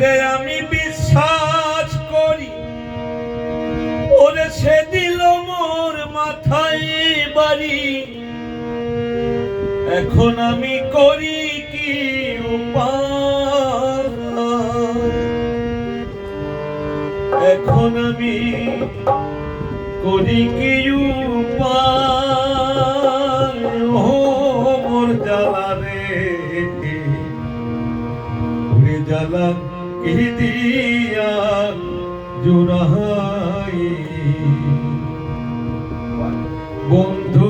যারে আমি বিশ্বাস করি। ওরে সে দিল মোর মাথায় বাড়ি। এখন আমি করি কি উপায়? এখন আমি করি কি উপায়? ও মোর জ্বালা রে জ্বালা কি দিয়া জোড়াই বন্ধু